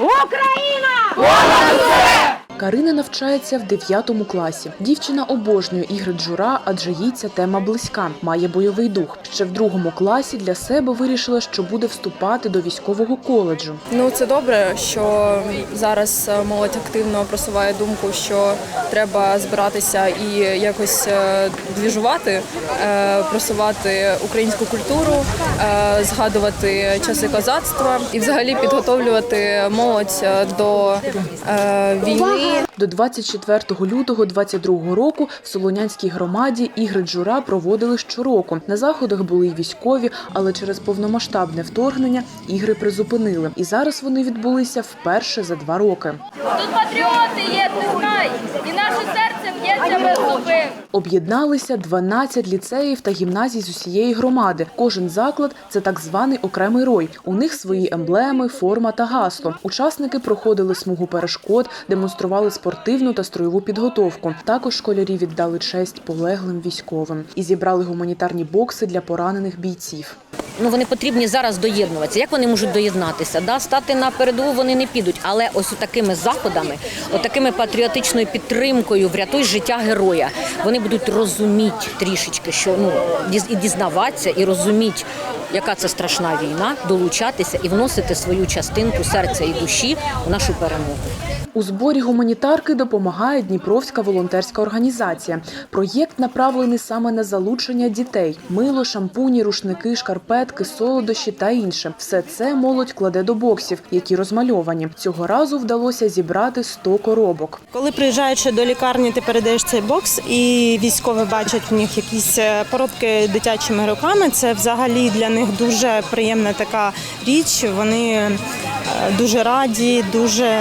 Україна! Карина навчається в 9 класі. Дівчина обожнює ігри джура, адже їй ця тема близька. Має бойовий дух. Ще в другому класі для себе вирішила, що буде вступати до військового коледжу. Ну це добре, що зараз молодь активно просуває думку, що треба збиратися і якось е, двіжувати, е, просувати українську культуру, е, згадувати часи козацтва і взагалі підготовлювати молодь до війни. До 24 лютого 22 року в Солонянській громаді ігри джура проводили щороку. На заходах були й військові, але через повномасштабне вторгнення ігри призупинили. І зараз вони відбулися вперше за два роки. Тут патріоти є, ти знай, і наше серце б'ється без зупин. Об'єдналися 12 ліцеїв та гімназій з усієї громади. Кожен заклад це так званий окремий рой. У них свої емблеми, форма та гасло. Учасники проходили смугу перешкод, демонстрували спортивну та строєву підготовку. Також школярі віддали честь полеглим військовим і зібрали гуманітарні бокси для поранених бійців. Ну вони потрібні зараз доєднуватися. Як вони можуть доєднатися? Да, стати на передову вони не підуть, але ось такими заходами, такими патріотичною підтримкою, врятуй життя героя. Вони будуть розуміти трішечки, що ну і дізнаватися, і розуміти, яка це страшна війна, долучатися і вносити свою частинку серця і душі у нашу перемогу. У зборі гуманітарки допомагає Дніпровська волонтерська організація. Проєкт направлений саме на залучення дітей: мило, шампуні, рушники, шкарпетки, солодощі та інше. Все це молодь кладе до боксів, які розмальовані. Цього разу вдалося зібрати 100 коробок. Коли приїжджаючи до лікарні, ти передаєш цей бокс, і військові бачать в них якісь е, поробки дитячими руками. Це взагалі для них дуже приємна така річ. Вони е, дуже раді, дуже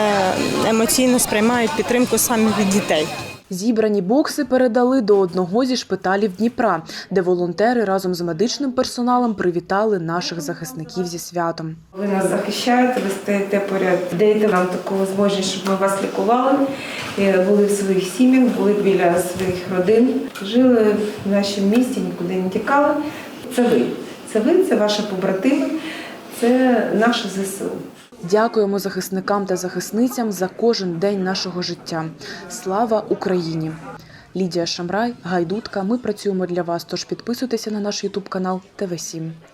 емоційно сприймають підтримку саме від дітей. Зібрані бокси передали до одного зі шпиталів Дніпра, де волонтери разом з медичним персоналом привітали наших захисників зі святом. Ви нас захищаєте, ви стоїте поряд, даєте нам таку можливість, щоб ми вас лікували, були в своїх сім'ях, були біля своїх родин, жили в нашому місті, нікуди не тікали. Це ви. Це ви, це ваші побратими, це наше ЗСУ. Дякуємо захисникам та захисницям за кожен день нашого життя. Слава Україні! Лідія Шамрай, Гайдутка. Ми працюємо для вас. Тож підписуйтеся на наш Ютуб канал ТВ 7